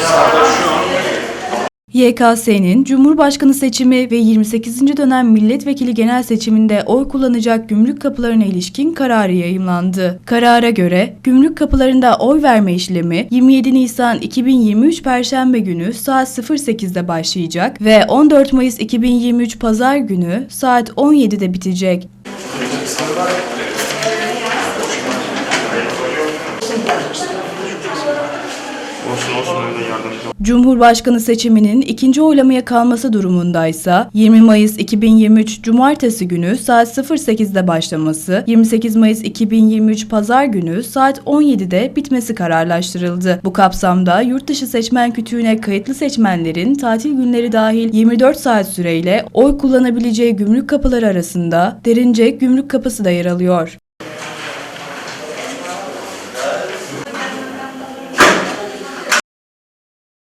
şanslı YKS'nin Cumhurbaşkanı seçimi ve 28. dönem milletvekili genel seçiminde oy kullanacak gümrük kapılarına ilişkin kararı yayımlandı. Karara göre gümrük kapılarında oy verme işlemi 27 Nisan 2023 Perşembe günü saat 08'de başlayacak ve 14 Mayıs 2023 Pazar günü saat 17'de bitecek. Ol. Cumhurbaşkanı seçiminin ikinci oylamaya kalması durumundaysa 20 Mayıs 2023 Cumartesi günü saat 08'de başlaması, 28 Mayıs 2023 Pazar günü saat 17'de bitmesi kararlaştırıldı. Bu kapsamda yurt dışı seçmen kütüğüne kayıtlı seçmenlerin tatil günleri dahil 24 saat süreyle oy kullanabileceği gümrük kapıları arasında Derince Gümrük Kapısı da yer alıyor.